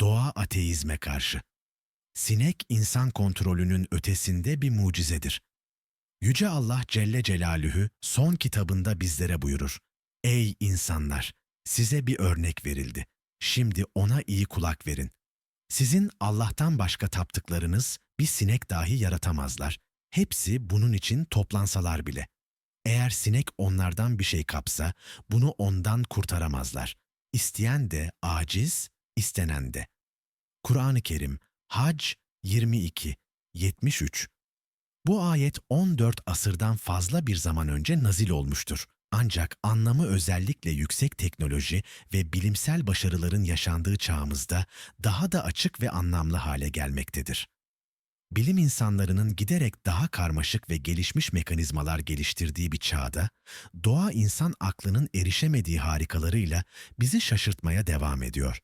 Doğa ateizme karşı. Sinek insan kontrolünün ötesinde bir mucizedir. Yüce Allah Celle Celaluhu son kitabında bizlere buyurur. Ey insanlar! Size bir örnek verildi. Şimdi ona iyi kulak verin. Sizin Allah'tan başka taptıklarınız bir sinek dahi yaratamazlar. Hepsi bunun için toplansalar bile. Eğer sinek onlardan bir şey kapsa, bunu ondan kurtaramazlar. İsteyen de aciz, istenen de. Kur'an-ı Kerim, Hac 22, 73 Bu ayet 14 asırdan fazla bir zaman önce nazil olmuştur. Ancak anlamı özellikle yüksek teknoloji ve bilimsel başarıların yaşandığı çağımızda daha da açık ve anlamlı hale gelmektedir. Bilim insanlarının giderek daha karmaşık ve gelişmiş mekanizmalar geliştirdiği bir çağda, doğa insan aklının erişemediği harikalarıyla bizi şaşırtmaya devam ediyor.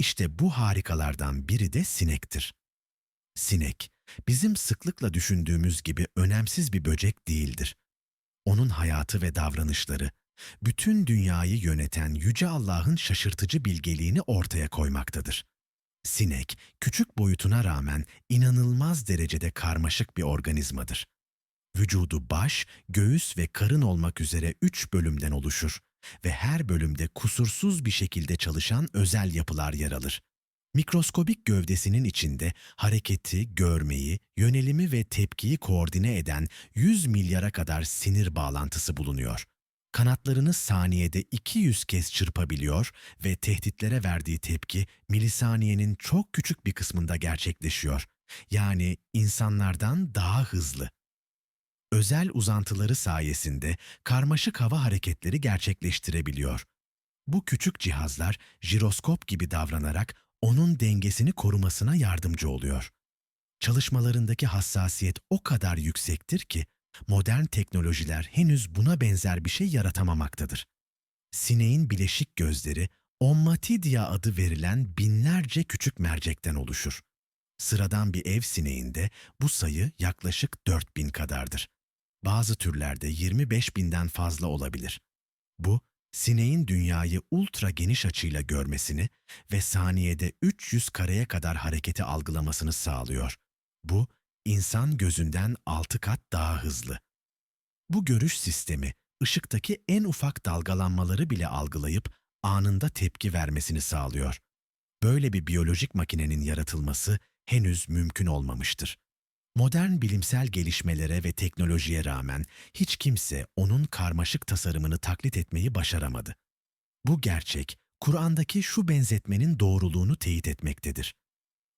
İşte bu harikalardan biri de sinektir. Sinek, bizim sıklıkla düşündüğümüz gibi önemsiz bir böcek değildir. Onun hayatı ve davranışları, bütün dünyayı yöneten Yüce Allah'ın şaşırtıcı bilgeliğini ortaya koymaktadır. Sinek, küçük boyutuna rağmen inanılmaz derecede karmaşık bir organizmadır. Vücudu baş, göğüs ve karın olmak üzere üç bölümden oluşur ve her bölümde kusursuz bir şekilde çalışan özel yapılar yer alır. Mikroskobik gövdesinin içinde hareketi, görmeyi, yönelimi ve tepkiyi koordine eden 100 milyara kadar sinir bağlantısı bulunuyor. Kanatlarını saniyede 200 kez çırpabiliyor ve tehditlere verdiği tepki milisaniyenin çok küçük bir kısmında gerçekleşiyor. Yani insanlardan daha hızlı. Özel uzantıları sayesinde karmaşık hava hareketleri gerçekleştirebiliyor. Bu küçük cihazlar jiroskop gibi davranarak onun dengesini korumasına yardımcı oluyor. Çalışmalarındaki hassasiyet o kadar yüksektir ki modern teknolojiler henüz buna benzer bir şey yaratamamaktadır. Sineğin bileşik gözleri Ommatidia adı verilen binlerce küçük mercekten oluşur. Sıradan bir ev sineğinde bu sayı yaklaşık 4000 kadardır. Bazı türlerde 25 binden fazla olabilir. Bu, sineğin dünyayı ultra geniş açıyla görmesini ve saniyede 300 kareye kadar hareketi algılamasını sağlıyor. Bu, insan gözünden 6 kat daha hızlı. Bu görüş sistemi, ışıktaki en ufak dalgalanmaları bile algılayıp anında tepki vermesini sağlıyor. Böyle bir biyolojik makinenin yaratılması henüz mümkün olmamıştır. Modern bilimsel gelişmelere ve teknolojiye rağmen hiç kimse onun karmaşık tasarımını taklit etmeyi başaramadı. Bu gerçek, Kur'an'daki şu benzetmenin doğruluğunu teyit etmektedir.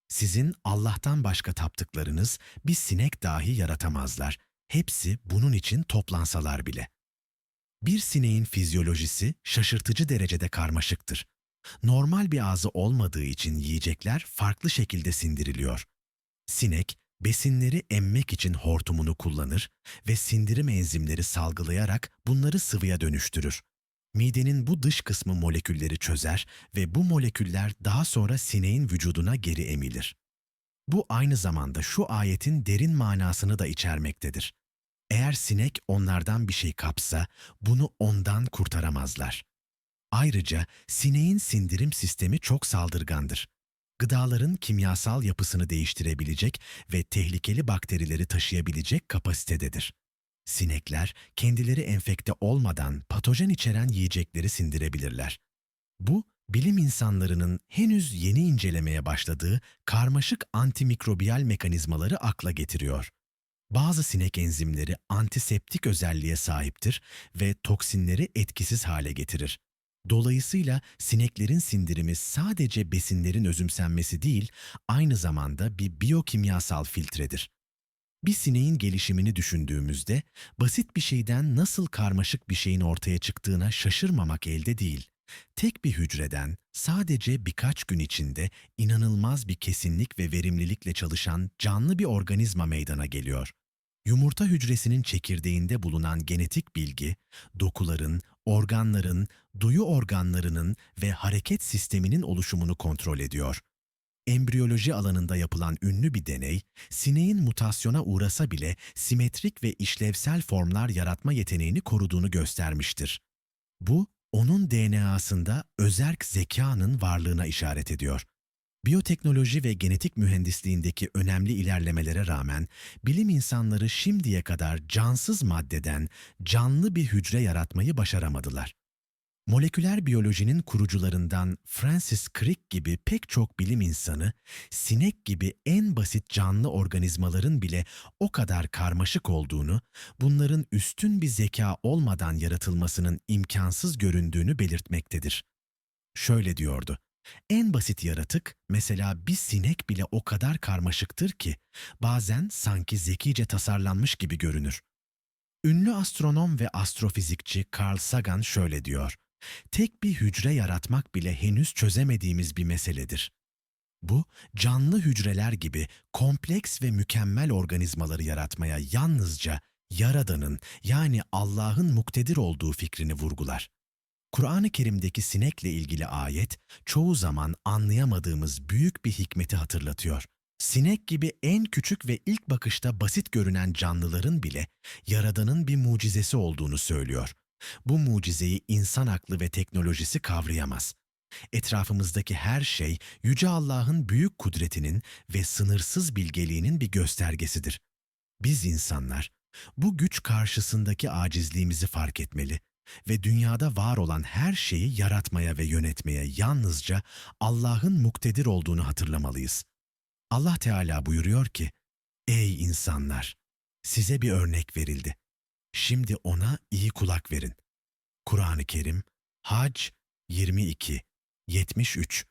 Sizin Allah'tan başka taptıklarınız bir sinek dahi yaratamazlar. Hepsi bunun için toplansalar bile. Bir sineğin fizyolojisi şaşırtıcı derecede karmaşıktır. Normal bir ağzı olmadığı için yiyecekler farklı şekilde sindiriliyor. Sinek, besinleri emmek için hortumunu kullanır ve sindirim enzimleri salgılayarak bunları sıvıya dönüştürür. Midenin bu dış kısmı molekülleri çözer ve bu moleküller daha sonra sineğin vücuduna geri emilir. Bu aynı zamanda şu ayetin derin manasını da içermektedir. Eğer sinek onlardan bir şey kapsa, bunu ondan kurtaramazlar. Ayrıca sineğin sindirim sistemi çok saldırgandır. Gıdaların kimyasal yapısını değiştirebilecek ve tehlikeli bakterileri taşıyabilecek kapasitededir. Sinekler kendileri enfekte olmadan patojen içeren yiyecekleri sindirebilirler. Bu, bilim insanlarının henüz yeni incelemeye başladığı karmaşık antimikrobiyal mekanizmaları akla getiriyor. Bazı sinek enzimleri antiseptik özelliğe sahiptir ve toksinleri etkisiz hale getirir. Dolayısıyla sineklerin sindirimi sadece besinlerin özümsenmesi değil, aynı zamanda bir biyokimyasal filtredir. Bir sineğin gelişimini düşündüğümüzde basit bir şeyden nasıl karmaşık bir şeyin ortaya çıktığına şaşırmamak elde değil. Tek bir hücreden sadece birkaç gün içinde inanılmaz bir kesinlik ve verimlilikle çalışan canlı bir organizma meydana geliyor. Yumurta hücresinin çekirdeğinde bulunan genetik bilgi, dokuların, organların, duyu organlarının ve hareket sisteminin oluşumunu kontrol ediyor. Embriyoloji alanında yapılan ünlü bir deney, sineğin mutasyona uğrasa bile simetrik ve işlevsel formlar yaratma yeteneğini koruduğunu göstermiştir. Bu, onun DNA'sında özerk zekanın varlığına işaret ediyor. Biyoteknoloji ve genetik mühendisliğindeki önemli ilerlemelere rağmen bilim insanları şimdiye kadar cansız maddeden canlı bir hücre yaratmayı başaramadılar. Moleküler biyolojinin kurucularından Francis Crick gibi pek çok bilim insanı, sinek gibi en basit canlı organizmaların bile o kadar karmaşık olduğunu, bunların üstün bir zeka olmadan yaratılmasının imkansız göründüğünü belirtmektedir. Şöyle diyordu. En basit yaratık, mesela bir sinek bile o kadar karmaşıktır ki, bazen sanki zekice tasarlanmış gibi görünür. Ünlü astronom ve astrofizikçi Carl Sagan şöyle diyor. Tek bir hücre yaratmak bile henüz çözemediğimiz bir meseledir. Bu, canlı hücreler gibi kompleks ve mükemmel organizmaları yaratmaya yalnızca Yaradan'ın yani Allah'ın muktedir olduğu fikrini vurgular. Kur'an-ı Kerim'deki sinekle ilgili ayet, çoğu zaman anlayamadığımız büyük bir hikmeti hatırlatıyor. Sinek gibi en küçük ve ilk bakışta basit görünen canlıların bile Yaradan'ın bir mucizesi olduğunu söylüyor. Bu mucizeyi insan aklı ve teknolojisi kavrayamaz. Etrafımızdaki her şey Yüce Allah'ın büyük kudretinin ve sınırsız bilgeliğinin bir göstergesidir. Biz insanlar bu güç karşısındaki acizliğimizi fark etmeli ve dünyada var olan her şeyi yaratmaya ve yönetmeye yalnızca Allah'ın muktedir olduğunu hatırlamalıyız. Allah Teala buyuruyor ki, Ey insanlar! Size bir örnek verildi. Şimdi ona iyi kulak verin. Kur'an-ı Kerim, Hac 22, 73